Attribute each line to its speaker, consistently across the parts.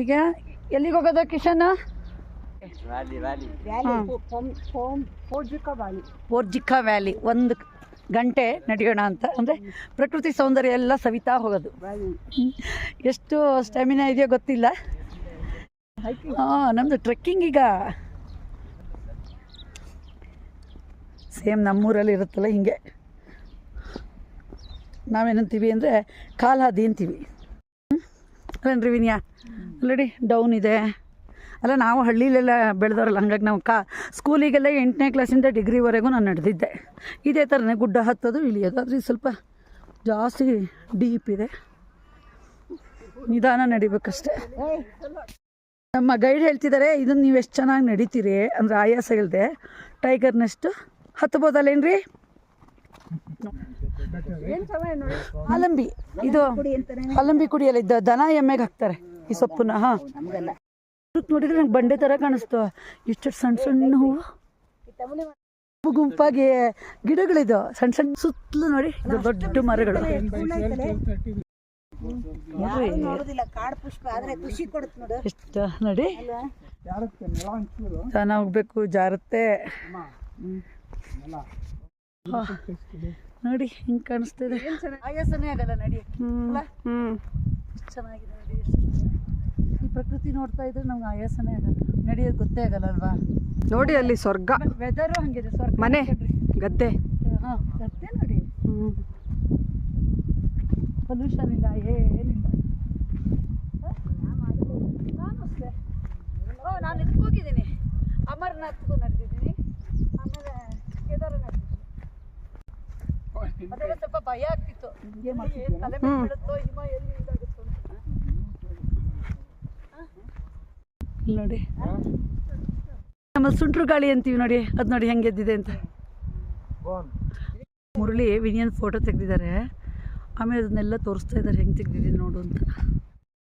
Speaker 1: ಈಗ ಎಲ್ಲಿಗೆ ಹೋಗೋದು ಕಿಶನ್?
Speaker 2: ಫೋರ್ಜಿಕಾ ವ್ಯಾಲಿ.
Speaker 3: ಪೋರ್ಜಿಕಾ
Speaker 1: ಒಂದು ಗಂಟೆ ನಡೆಯೋಣ ಅಂತ. ಅಂದರೆ ಪ್ರಕೃತಿ ಸೌಂದರ್ಯ ಎಲ್ಲ ಸವಿತಾ ಹೋಗೋದು. ಎಷ್ಟು ಸ್ಟ್ಯಾಮಿನಾ ಇದೆಯೋ ಗೊತ್ತಿಲ್ಲ. ಹಾಂ ನಮ್ಮದು ಟ್ರೆಕ್ಕಿಂಗ್ ಈಗ. ಸೇಮ್ ನಮ್ಮೂರಲ್ಲಿ ಇರುತ್ತಲ್ಲ ಹಿಂಗೆ. ನಾವೇನಂತೀವಿ ಅಂದರೆ ಕಾಲ್ಹಾದಿ ಅಂತೀವಿ. ಅಲ್ಲೇನ್ರಿ ವಿನಿಯಾ. ಅಲ್ಲಡಿ ಡೌನ್ ಇದೆ. ಅಲ್ಲ, ನಾವು ಹಳ್ಳಿಲೆಲ್ಲ ಬೆಳೆದವ್ರಲ್ಲ, ಹಂಗಾಗಿ ನಾವು ಕಾ ಸ್ಕೂಲಿಗೆಲ್ಲ ಎಂಟನೇ ಕ್ಲಾಸಿಂದ ಡಿಗ್ರಿವರೆಗೂ ನಾನು ನಡೆದಿದ್ದೆ. ಇದೇ ಥರನೇ ಗುಡ್ಡ ಹತ್ತೋದು, ಇಳಿಯೋದು. ಆದರೆ ಸ್ವಲ್ಪ ಜಾಸ್ತಿ ಡೀಪ್ ಇದೆ. ನಿಧಾನ ನಡಿಬೇಕಷ್ಟೆ. ನಮ್ಮ ಗೈಡ್ ಹೇಳ್ತಿದ್ದಾರೆ ಇದನ್ನು ನೀವು ಎಷ್ಟು ಚೆನ್ನಾಗಿ ನಡೀತೀರಿ ಅಂದರೆ ಆಯಾಸ ಇಲ್ಲದೆ ಟೈಗರ್ನಷ್ಟು ಹತ್ಬೋದಲ್ಲೇನ್ರಿ? ಅಲಂಬಿ ಇದು ಅಲಂಬಿ ಕುಡಿಯಲ್ಲ ಇದ್ದ ದನ ಎಮ್ಮೆಗೆ ಹಾಕ್ತಾರೆ ಈ ಸೊಪ್ಪನ್ನ ಹಾಂ. ನೋಡಿದ್ರೆ ನಂಗೆ ಬಂಡೆ ಥರ ಕಾಣಿಸ್ತು. ಇಷ್ಟು ಸಣ್ಣ ಸಣ್ಣ ಹೂವು. ಗುಂಪು ಗುಂಪಾಗಿ ಗಿಡಗಳಿದು ಸಣ್ಣ ಸಣ್ಣ ಸುತ್ತಲೂ ನೋಡಿ ಇದು ದೊಡ್ಡ ಮರಗಳು. ಎಷ್ಟು ನೋಡಿ. ಹೋಗ್ಬೇಕು ಜಾರತ್ತೆ. ನೋಡಿ ಹಿಂಗ್ ಕಾಣಿಸ್ತಿದೆ. ಆಯಾಸನೇ ಆಗಲ್ಲ ನಡಿ. ಹ್ಮ್ ಚೆನ್ನಾಗಿದೆ ನೋಡಿ ಈ ಪ್ರಕೃತಿ ನೋಡ್ತಾ ಇದ್ರೆ ನಮ್ಗೆ ಆಯಾಸನೇ ಆಗಲ್ಲ. ನಡೆಯೋದು ಗೊತ್ತೇ ಆಗಲ್ಲ ಅಲ್ವಾ
Speaker 4: ನೋಡಿ ಅಲ್ಲಿ ಸ್ವರ್ಗ.
Speaker 1: ವೆದರು ಹಂಗಿದೆ ಸ್ವರ್ಗ
Speaker 4: ಮನೆ ಗದ್ದೆ.
Speaker 1: ಹಾ ಗದ್ದೆ ನೋಡಿ. ಪೊಲ್ಯೂಷನ್ ಇಲ್ಲ ಏನಿಲ್ಲ. ನಾನು ಅಷ್ಟೇ. ಓ ನಾನು ಇದಕ್ಕೆ ಹೋಗಿದ್ದೀನಿ ಅಮರ್ನಾಥ್ಗೂ ನಡೆದಿದ್ದೀನಿ. ಆಮೇಲೆ ಕೇದಾರನಾಥ್. ಅದೆಲ್ಲ ಸ್ವಲ್ಪ ಭಯ ಆಗ್ತಿತ್ತು. ಏನ್ ತಲೆ ಮೇಲೆ ಬೀಳುತ್ತೋ ಹಿಮ ಎಲ್ಲಿ ಇದಾಗುತ್ತೋ ಅಂತ. ನೋಡಿ. ನಮ್ಮ ಸುಂಟ್ರು ಗಾಳಿ ಅಂತೀವಿ ನೋಡಿ. ಅದು ನೋಡಿ ಹೆಂಗೆ ಎದ್ದಿದೆ ಅಂತ. ಮುರಳಿ ವಿನಿಯನ್ ಫೋಟೋ ತೆಗೆದಿದ್ದಾರೆ. ಆಮೇಲೆ ಅದನ್ನೆಲ್ಲ ತೋರಿಸ್ತಾ ಇದ್ದಾರೆ. ಹೆಂಗೆ ತೆಗ್ದಿದ್ದೀನಿ ನೋಡು ಅಂತ.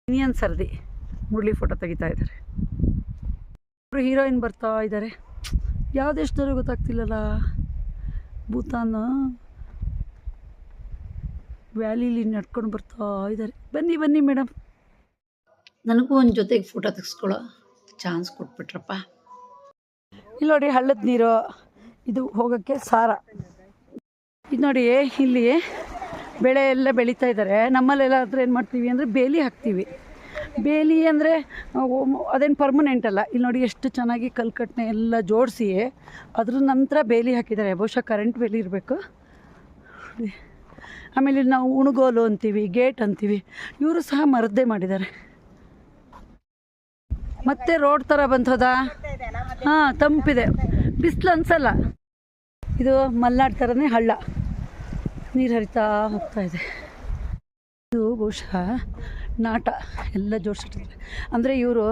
Speaker 1: ವಿನಿಯನ್ ಸರ್ದಿ ಮುರಳಿ ಫೋಟೋ ತೆಗಿತಾ ಇದ್ದಾರೆ. ಅವರು ಹೀರೋಯಿನ್ ಬರ್ತಾ ಇದ್ದಾರೆ. ಯಾವ್ದು ಎಷ್ಟರ ಗೊತ್ತಾಗ್ತಿಲ್ಲಲ್ಲ? ಭೂತಾನ್. ವ್ಯಾಲಿಲಿ ನಡ್ಕೊಂಡು ಬರ್ತಾ ಇದ್ದಾರೆ. ಬನ್ನಿ ಬನ್ನಿ ಮೇಡಮ್ ನನಗೂ ಒಂದು ಜೊತೆಗೆ ಫೋಟೋ ತೆಗೆಸ್ಕೊಳ್ಳೋ ಚಾನ್ಸ್ ಕೊಟ್ಬಿಟ್ರಪ್ಪ. ಇಲ್ಲಿ ನೋಡಿ ಹಳ್ಳದ ನೀರು. ಇದು ಹೋಗೋಕ್ಕೆ ಸಾರ. ಇದು ನೋಡಿ ಇಲ್ಲಿ ಬೆಳೆ ಎಲ್ಲ ಬೆಳೀತಾ ಇದ್ದಾರೆ. ನಮ್ಮಲ್ಲೆಲ್ಲ ಹತ್ರ ಏನು ಮಾಡ್ತೀವಿ ಅಂದರೆ ಬೇಲಿ ಹಾಕ್ತೀವಿ. ಬೇಲಿ ಅಂದರೆ ಅದೇನು ಪರ್ಮನೆಂಟ್ ಅಲ್ಲ. ಇಲ್ಲಿ ನೋಡಿ ಎಷ್ಟು ಚೆನ್ನಾಗಿ ಕಲ್ಕಟ್ಟನೆ ಎಲ್ಲ ಜೋಡಿಸಿ ಅದ್ರ ನಂತರ ಬೇಲಿ ಹಾಕಿದ್ದಾರೆ. ಬಹುಶಃ ಕರೆಂಟ್ ಬೇಲಿ ಇರಬೇಕು. ಆಮೇಲೆ ನಾವು ಉಣಗೋಲು ಅಂತೀವಿ, ಗೇಟ್ ಅಂತೀವಿ, ಇವರು ಸಹ ಮರದ್ದೇ ಮಾಡಿದ್ದಾರೆ. ಮತ್ತೆ ರೋಡ್ ಥರ ಬಂತದ? ಹಾಂ, ತಂಪಿದೆ. ಬಿಸಿಲು ಅನ್ಸಲ್ಲ. ಇದು ಮಲ್ನಾಡ್ ಥರನೇ ಹಳ್ಳ. ನೀರು ಹರಿತಾ ಹೋಗ್ತಾ ಇದೆ. ಇದು ಬಹುಶಃ ನಾಟ. ಎಲ್ಲ ಜೋಡಿಸಿಟ್ಟಿದ್ದಾರೆ. ಅಂದರೆ ಇವರು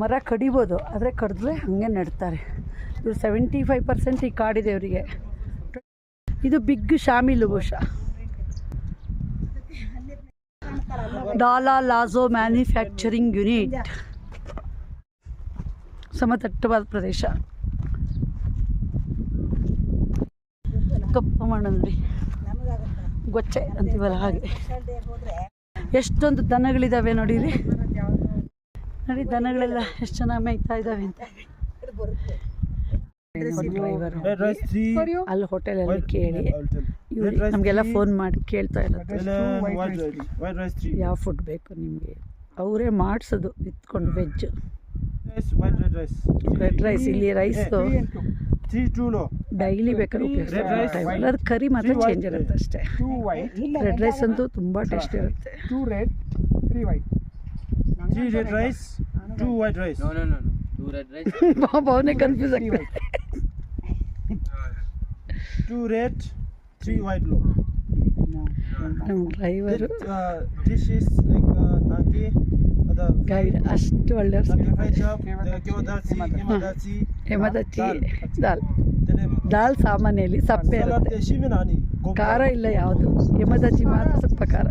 Speaker 1: ಮರ ಕಡಿಬೋದು, ಆದರೆ ಕಡಿದ್ರೆ ಹಾಗೆ ನೆಡ್ತಾರೆ. ಇವರು ಸೆವೆಂಟಿ ಫೈವ್ ಪರ್ಸೆಂಟ್ ಈ ಕಾಡಿದೆ ಅವರಿಗೆ. ಇದು ಬಿಗ್ ಶಾಮಿಲು ಬಹುಶಃ ಡಾಲಾ ಲಾಜೋ ಮ್ಯಾನುಫ್ಯಾಕ್ಚರಿಂಗ್ ಯೂನಿಟ್. ಸಮತಟ್ಟವಾದ ಪ್ರದೇಶ. ಕಪ್ಪು ಮಣ್ಣು ನೋಡಿ ಗೊಚ್ಚೆ ಅಂತೀವಲ್ಲ ಹಾಗೆ. ಎಷ್ಟೊಂದು ದನಗಳಿದಾವೆ ನೋಡಿರಿ. ನೋಡಿ ದನಗಳೆಲ್ಲ ಎಷ್ಟು ಚೆನ್ನಾಗಿ ಮೇಯ್ತಾ ಇದ್ದಾವೆ ಅಂತ. ಡ್ರೈವರು
Speaker 2: ರೆಡ್ ರೈಸ್ ತ್ರೀ
Speaker 1: ಅಲ್ಲಿ ಹೋಟೆಲಲ್ಲಿ ಕೇಳಿ. ಇವ್ರು ನಮಗೆಲ್ಲ ಫೋನ್ ಮಾಡಿ ಕೇಳ್ತಾ
Speaker 2: ಇರುತ್ತೆ
Speaker 1: ಯಾವ ಫುಡ್ ಬೇಕು ನಿಮಗೆ? ಅವರೇ ಮಾಡಿಸೋದು ಇತ್ಕೊಂಡು ವೆಜ್
Speaker 2: ರೆಡ್ ರೈಸ್
Speaker 1: ಇಲ್ಲಿ ರೈಸು ಡೈಲಿ ಬೇಕಾದ್ರೆ ಉಪಯೋಗಿಸ್ತಾರೆ ಅದು ಕರಿ ಮಾತ್ರ ಚೇಂಜ್ ಇರುತ್ತೆ ಅಷ್ಟೇ. ರೆಡ್ ರೈಸ್ ಅಂತೂ ತುಂಬ ಟೇಸ್ಟ್ ಇರುತ್ತೆ.
Speaker 4: Two red three white
Speaker 2: three red rice two white rice
Speaker 5: No, no, no, no. Two red rice.
Speaker 1: ಅವನೇ ಕನ್ಫ್ಯೂಸ್ ಆಗ್ತದೆ
Speaker 2: two red, three white
Speaker 1: low. Driver
Speaker 2: this is like ಅದ
Speaker 1: guide ಅಷ್ಟು ಎಮದಚ್ಚಿ ದಾಲ್ ದಾಲ್ ಸಾಮಾನ್ಯಲ್ಲಿ ಸಪ್ಪೆ. ಖಾರ ಇಲ್ಲ ಯಾವುದು ಎಮದಚ್ಚಿ ಮಾತ್ರ ಸ್ವಲ್ಪ ಖಾರ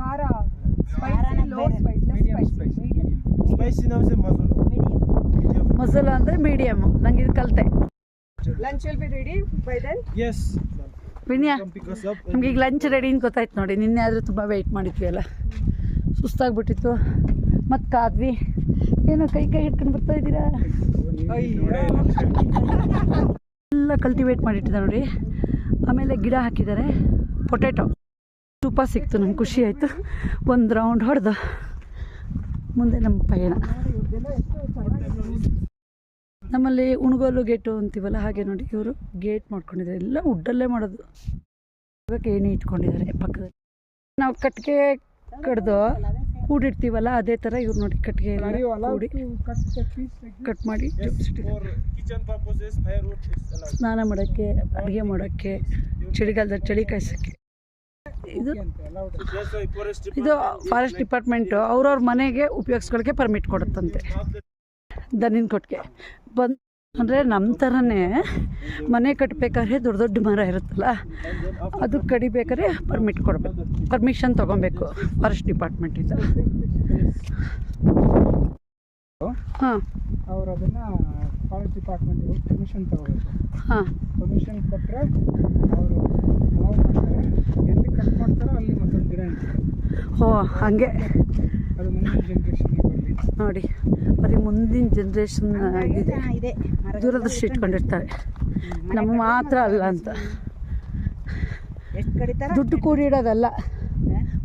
Speaker 3: ಖಾರ
Speaker 2: ಮಸಾಲ
Speaker 1: ಅಂದರೆ ಮೀಡಿಯಮ್ಮು ನಂಗೆ ಇದು ಕಲಿತೆ.
Speaker 4: Lunch will be ready by then
Speaker 2: S
Speaker 1: Vinya. ನಮ್ಗೆ ಈಗ ಲಂಚ್ ರೆಡಿ ಅಂತ ಗೊತ್ತಾಯ್ತು ನೋಡಿ. ನಿನ್ನೆ ಆದರೂ ತುಂಬ ವೆಯ್ಟ್ ಮಾಡಿದ್ವಿ ಅಲ್ಲ ಸುಸ್ತಾಗ್ಬಿಟ್ಟಿತ್ತು. ಮತ್ತು ಕಾದ್ವಿ. ಏನೋ ಕೈ ಕೈ ಹಿಡ್ಕೊಂಡು ಬರ್ತಾ ಇದ್ದೀರಾ? ಎಲ್ಲ ಕಲ್ಟಿವೇಟ್ ಮಾಡಿಟ್ಟಿದ್ದಾರೆ ನೋಡಿ. ಆಮೇಲೆ ಗಿಡ ಹಾಕಿದ್ದಾರೆ. ಪೊಟ್ಯಾಟೊ ತುಪ್ಪ ಸಿಕ್ತು ನಮ್ಗೆ ಖುಷಿ ಆಯಿತು. ಒಂದು ರೌಂಡ್ ಹೊಡೆದು. ಮುಂದೆ ನಮ್ಮ ಪಯಣ. ನಮ್ಮಲ್ಲಿ ಉಣಗೋಲು ಗೇಟು ಅಂತೀವಲ್ಲ ಹಾಗೆ ನೋಡಿ ಇವರು ಗೇಟ್ ಮಾಡ್ಕೊಂಡಿದ್ದಾರೆ. ಎಲ್ಲ ಉಡ್ಡಲ್ಲೇ ಮಾಡೋದು. ಇವಾಗ ಏಣಿ ಇಟ್ಕೊಂಡಿದ್ದಾರೆ ಪಕ್ಕದಲ್ಲಿ. ನಾವು ಕಟ್ಟಿಗೆ ಕಡ್ದು ಕೂಡಿಡ್ತೀವಲ್ಲ ಅದೇ ಥರ ಇವ್ರು ನೋಡಿ ಕಟ್ಟಿಗೆ ಕೂಡಿ ಕಟ್ ಮಾಡಿ. ಸ್ನಾನ ಮಾಡೋಕ್ಕೆ ಅಡುಗೆ ಮಾಡೋಕ್ಕೆ ಚಳಿಗಾಲದಲ್ಲಿ ಚಳಿ ಕಾಯಿಸೋಕ್ಕೆ. ಇದು ಇದು ಫಾರೆಸ್ಟ್ ಡಿಪಾರ್ಟ್ಮೆಂಟು ಅವ್ರವ್ರ ಮನೆಗೆ ಉಪಯೋಗಿಸ್ಕೊಳ್ಳೋಕ್ಕೆ ಪರ್ಮಿಟ್ ಕೊಡುತ್ತಂತೆ. ದನಿನ ಕೊಟ್ಟಿಗೆ ಬಂದು ಅಂದರೆ ನಮ್ಮ ಥರನೇ ಮನೆ ಕಟ್ಟಬೇಕಾದ್ರೆ ದೊಡ್ಡ ದೊಡ್ಡ ಮರ ಇರುತ್ತಲ್ಲ ಅದು ಕಡಿಬೇಕಾದ್ರೆ ಪರ್ಮಿಟ್ ಕೊಡಬೇಕು. ಪರ್ಮಿಷನ್ ತೊಗೊಬೇಕು ಫಾರೆಸ್ಟ್ ಡಿಪಾರ್ಟ್ಮೆಂಟಿಂದ ಹಾಂ.
Speaker 5: ಅವ್ರು ಅದನ್ನ ಫಾರೆಸ್ಟ್ ಡಿಪಾರ್ಟ್ಮೆಂಟ್ ಪರ್ಮಿಷನ್ ತಗೋಬೇಕು.
Speaker 1: ಹಾಂ.
Speaker 5: ಪರ್ಮಿಷನ್ ಕೊಟ್ಟರೆ ಅವರು ಅಲೌ ಮಾಡ್ತಾರೆ. ಎಲ್ಲಿ ಕಟ್ ಮಾಡ್ತಾರೋ ಅಲ್ಲಿ ಮತ್ತೊಂದು ಗಿಡ
Speaker 1: ಹೋ ಹಾಗೆ.
Speaker 5: ಅದು ಮುಂದಿನ ಜನ್ರೇಷನ್ಗೆ
Speaker 1: ನೋಡಿ ಬರೀ ಮುಂದಿನ ಜನ್ರೇಷನ್ ಇದೆ. ದೂರದೃಷ್ಟಿ ಇಟ್ಕೊಂಡಿರ್ತಾರೆ. ನಮ್ಮ ಮಾತ್ರ ಅಲ್ಲ ಅಂತ ದುಡ್ಡು ಕೂಡಿಡೋದಲ್ಲ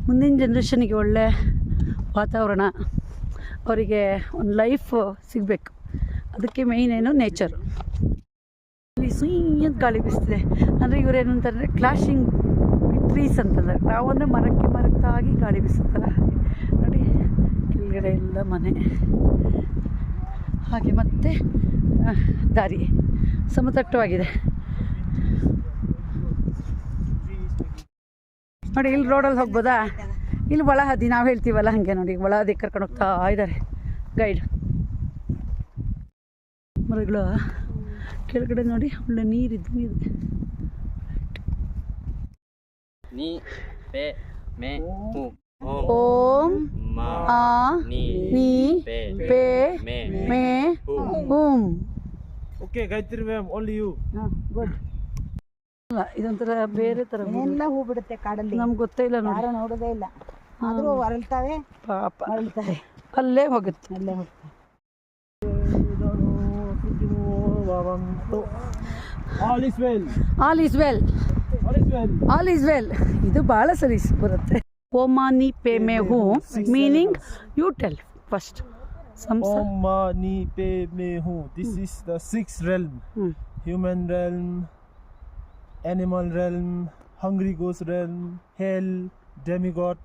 Speaker 1: ಮುಂದಿನ ಜನ್ರೇಷನಿಗೆ ಒಳ್ಳೆ ವಾತಾವರಣ ಅವರಿಗೆ ಒಂದು ಲೈಫ್ ಸಿಗಬೇಕು. ಅದಕ್ಕೆ ಮೇಯ್ನ್ ಏನು ನೇಚರ್ ಇಲ್ಲಿ ಸುಯ್ಯದ ಗಾಳಿ ಬೀಸ್ತಿದೆ. ಅಂದರೆ ಇವರೇನು ಅಂತಂದರೆ ಕ್ಲಾಶಿಂಗ್ ಟ್ರೀಸ್ ಅಂತಂದರೆ ನಾವು ಅಂದರೆ ಮರಕ್ಕೆ ಮರಕ್ಕಾಗಿ ಗಾಳಿ ಬೀಸುತ್ತಲ್ಲ. ಎಲ್ಲ ಮನೆ. ಹಾಗೆ ಮತ್ತೆ ದಾರಿ ಸಮತಟ್ಟವಾಗಿದೆ. ನೋಡಿ, ಇಲ್ಲಿ ರೋಡಲ್ಲಿ ಹೋಗ್ಬೋದಾ? ಇಲ್ಲಿ ಒಳ ಹದಿ ನಾವು ಹೇಳ್ತೀವಲ್ಲ ಹಾಗೆ ನೋಡಿ ಒಳ ಹದಿ ಕರ್ಕೊಂಡು ಹೋಗ್ತಾ ಇದ್ದಾರೆ ಗೈಡ್. ಮರಗಳು ಕೆಳಗಡೆ ನೋಡಿ, ಒಳ್ಳೆ ನೀರಿದ್ದು ಇದೆ
Speaker 6: ನೀ, ಪೇ, ಮೇ
Speaker 1: ಓಂ ಆ
Speaker 6: ni
Speaker 1: ನೀ
Speaker 6: pe
Speaker 1: ಪೇ
Speaker 6: me
Speaker 1: ಮೇ ಹೂಂ.
Speaker 2: Okay, Gayatri ma'am, only you.
Speaker 1: Good. ಅಲ್ಲ ಇದೊಂಥರ ಬೇರೆ ತರ
Speaker 3: ಎಲ್ಲ ಹೂ ಬಿಡುತ್ತೆ ಕಾಡಲ್ಲಿ.
Speaker 1: ನಮ್ಗೆ ಗೊತ್ತೇ ಇಲ್ಲ ನೋಡಿ.
Speaker 3: ಯಾರು ನೋಡೋದೇ ಇಲ್ಲ. ಆದರೂ ಅರಳ್ತಾವೆ
Speaker 1: ಪಾಪ.
Speaker 3: ಅರಳ್ತಾರೆ.
Speaker 1: ಅಲ್ಲೇ ಹೋಗುತ್ತೆ.
Speaker 3: ಅಲ್ಲೇ ಹೋಗುತ್ತೆ.
Speaker 2: All is well
Speaker 1: all is well
Speaker 2: All is well.
Speaker 1: All is well ಇದು ಭಾಳ ಸರಿ ಬರುತ್ತೆ. Omani pe me hu, meaning you tell first.
Speaker 2: Samsa. Omani pe me hu. This mm. is the sixth realm.
Speaker 1: Mm.
Speaker 2: Human realm, animal realm, hungry ghost realm, hell, demigod,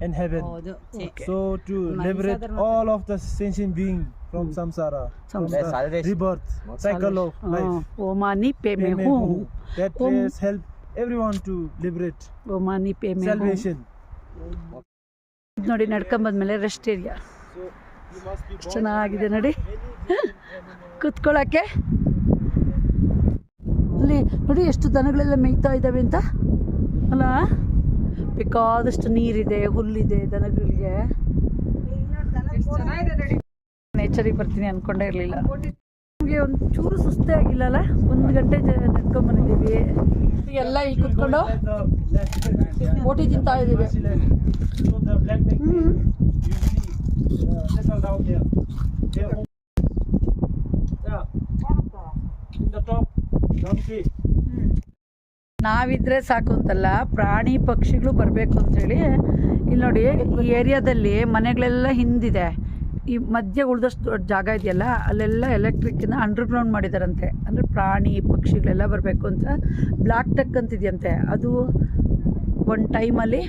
Speaker 2: and heaven. Oh, the, okay. So to liberate all of the sentient being from mm. samsara, samsara,
Speaker 6: from
Speaker 2: rebirth, cycle of life.
Speaker 1: Oh, Omani
Speaker 2: pe me hu. That prayer help everyone to liberate.
Speaker 1: Omani pe me hu.
Speaker 2: Salvation.
Speaker 1: ಇದ್ ನೋಡಿ ನಡ್ಕೊಂಬಂದ್ಮೇಲೆ rest area ಚೆನ್ನಾಗಿದೆ ನೋಡಿ. ಕುತ್ಕೊಳ್ಳೋಕ್ಕೆ ಅಲ್ಲಿ ನೋಡಿ ಎಷ್ಟು ದನಗಳೆಲ್ಲ ಮೇಯ್ತಾ ಇದ್ದಾವೆ ಅಂತ. ಅಲ್ಲ ಬೇಕಾದಷ್ಟು ನೀರಿದೆ ಹುಲ್ಲಿದೆ ದನಗಳಿಗೆ. ನೇಚರಿಗೆ ಬರ್ತೀನಿ ಅನ್ಕೊಂಡೇ ಇರಲಿಲ್ಲ. ನಮಗೆ ಒಂದು ಚೂರು ಸುಸ್ತೇ ಆಗಿಲ್ಲಲ್ಲ? ಒಂದು ಗಂಟೆ ನಡ್ಕೊಂಬಂದಿದ್ದೀವಿ ಎಲ್ಲ ಇಲ್ಲಿ ಕುತ್ಕೊಂಡು ಓಟಿ ತಿಂತಾ ಇದ್ದೀವಿ. ನಾವಿದ್ರೆ ಸಾಕು ಅಂತಲ್ಲ, ಪ್ರಾಣಿ ಪಕ್ಷಿಗಳು ಬರಬೇಕು ಅಂತೇಳಿ ಇಲ್ಲಿ ನೋಡಿ ಈ ಏರಿಯಾದಲ್ಲಿ ಮನೆಗಳೆಲ್ಲ ಹಿಂದಿದೆ. ಈ ಮಧ್ಯ ಉಳಿದಷ್ಟು ದೊಡ್ಡ ಜಾಗ ಇದೆಯಲ್ಲ ಅಲ್ಲೆಲ್ಲ ಎಲೆಕ್ಟ್ರಿಕ್ನ ಅಂಡರ್ಗ್ರೌಂಡ್ ಮಾಡಿದಾರಂತೆ. ಅಂದರೆ ಪ್ರಾಣಿ ಪಕ್ಷಿಗಳೆಲ್ಲ ಬರಬೇಕು ಅಂತ ಬ್ಲಾಕ್ ಟಕ್ ಅಂತಿದೆಯಂತೆ. ಅದು ಒಂದು ಟೈಮಲ್ಲಿ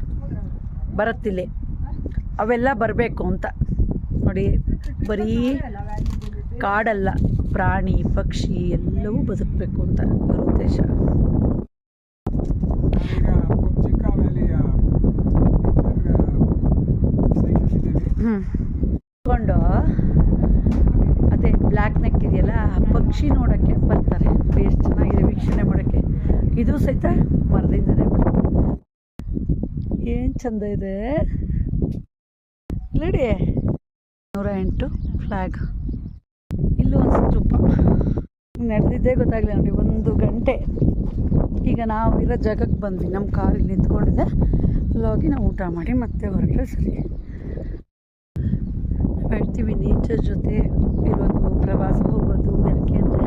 Speaker 1: ಬರುತ್ತಿಲ್ಲಿ. ಅವೆಲ್ಲ ಬರಬೇಕು ಅಂತ. ನೋಡಿ ಬರೀ ಕಾಡಲ್ಲ ಪ್ರಾಣಿ ಪಕ್ಷಿ ಎಲ್ಲವೂ ಬದುಕಬೇಕು ಅಂತ ಇವ್ರ ಉದ್ದೇಶ ಹ್ಞೂ ಕೊಂಡು ಅದೇ ಬ್ಲ್ಯಾಕ್ ನೆಕ್ ಇದೆಯಲ್ಲ ಆ ಪಕ್ಷಿ ನೋಡೋಕ್ಕೆ ಬರ್ತಾರೆ. ಎಷ್ಟು ಚೆನ್ನಾಗಿದೆ ವೀಕ್ಷಣೆ ಮಾಡೋಕ್ಕೆ. ಇದು ಸಹಿತ ಮರದಿಂದನೇ. ಏನು ಚಂದ ಇದೆ. ನೋಡಿ ನೂರ ಎಂಟು ಫ್ಲ್ಯಾಗ್ ಇಲ್ಲೂ ಒಂದು ಸ್ತೂಪ. ನಡೆದಿದ್ದೇ ಗೊತ್ತಾಗಲಿಲ್ಲ ನೋಡಿ, ಒಂದು ಗಂಟೆ. ಈಗ ನಾವು ಇರೋ ಜಾಗಕ್ಕೆ ಬಂದ್ವಿ. ನಮ್ಮ ಕಾರ್ ಇಲ್ಲಿ ನಿಂತ್ಕೊಂಡಿದೆ. ಅಲ್ಲಿ ಹೋಗಿ ನಾವು ಊಟ ಮಾಡಿ ಮತ್ತೆ ಹೊರಟ್ರೆ ಸರಿ. ಹೇಳ್ತೀವಿ, ನೇಚರ್ ಜೊತೆ ಇರೋದು ಪ್ರವಾಸ ಹೋಗೋದು. ಯಾಕೆ ಅಂದರೆ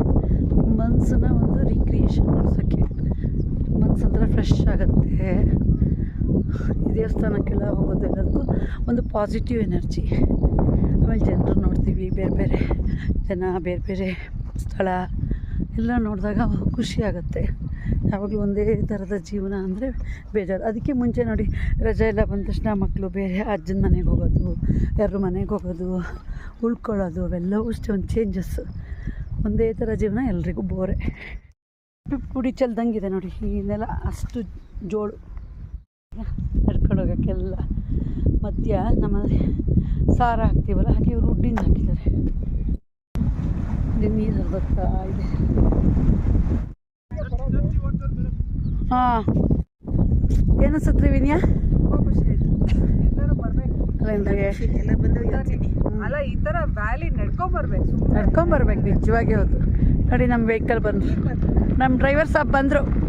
Speaker 1: ಮನಸ್ಸನ್ನ ಒಂದು ರಿಕ್ರಿಯೇಷನ್ ಮಾಡಿಸೋಕ್ಕೆ ಮನಸ್ಸಂದ್ರೆ ಫ್ರೆಶ್ ಆಗುತ್ತೆ. ದೇವಸ್ಥಾನಕ್ಕೆಲ್ಲ ಹೋಗೋದು ಎಲ್ಲದಕ್ಕೂ ಒಂದು ಪಾಸಿಟಿವ್ ಎನರ್ಜಿ ಆಮೇಲೆ ಜನರು ನೋಡ್ತೀವಿ, ಬೇರೆ ಬೇರೆ ಜನ, ಬೇರೆ ಬೇರೆ ಸ್ಥಳ ಎಲ್ಲ ನೋಡಿದಾಗ ಖುಷಿ ಆಗುತ್ತೆ. ಯಾವಾಗಲೂ ಒಂದೇ ಥರದ ಜೀವನ ಅಂದರೆ ಬೇಜಾರು. ಅದಕ್ಕೆ ಮುಂಚೆ ನೋಡಿ ರಜೆ ಎಲ್ಲ ಬಂದ ತಕ್ಷಣ ಮಕ್ಕಳು ಬೇರೆ ಅಜ್ಜನ ಮನೆಗೆ ಹೋಗೋದು ಯಾರು ಮನೆಗೆ ಹೋಗೋದು, ಉಳ್ಕೊಳ್ಳೋದು, ಅವೆಲ್ಲವೂ ಅಷ್ಟೇ ಒಂದು ಚೇಂಜಸ್ ಒಂದೇ ಥರ ಜೀವನ ಎಲ್ರಿಗೂ ಬೋರೆ ಪುಡಿ ಚೆಲ್ದಂಗಿದೆ ನೋಡಿ, ಈ ಅಷ್ಟು ಜೋಳು. ನಡ್ಕೊಂಡೋಗೋಕ್ಕೆಲ್ಲ ಮಧ್ಯ ನಮ್ಮ ಸಾರ ಹಾಕ್ತೀವಲ್ಲ, ಹಾಗೆ ಇವರು ಉಡ್ಡಿನ ಹಾಕಿದ್ದಾರೆ. ನೀರು ಹರಿದೋಗ್ತಾ ಇದೆ. ಹಾಂ, ಏನು ವಿನಯ
Speaker 4: ತುಂಬ ಖುಷಿ ಆಯ್ತು. ಎಲ್ಲರೂ ಬರ್ಬೇಕು.
Speaker 3: ಎಲ್ಲ ಬಂದು
Speaker 4: ಅಲ್ಲ ಈ ತರ ವ್ಯಾಲಿ ನಡ್ಕೊಂಡ್ ಬರ್ಬೇಕು ಸುಮ್ನೆ.
Speaker 1: ನಡ್ಕೊಂಬರ್ಬೇಕು ನಿಜವಾಗಿ ಹೌದು. ನೋಡಿ ನಮ್ಮ ವೆಹಿಕಲ್ ಬಂದರು. ನಮ್ಮ ಡ್ರೈವರ್ ಸಾಬ್ ಬಂದರು.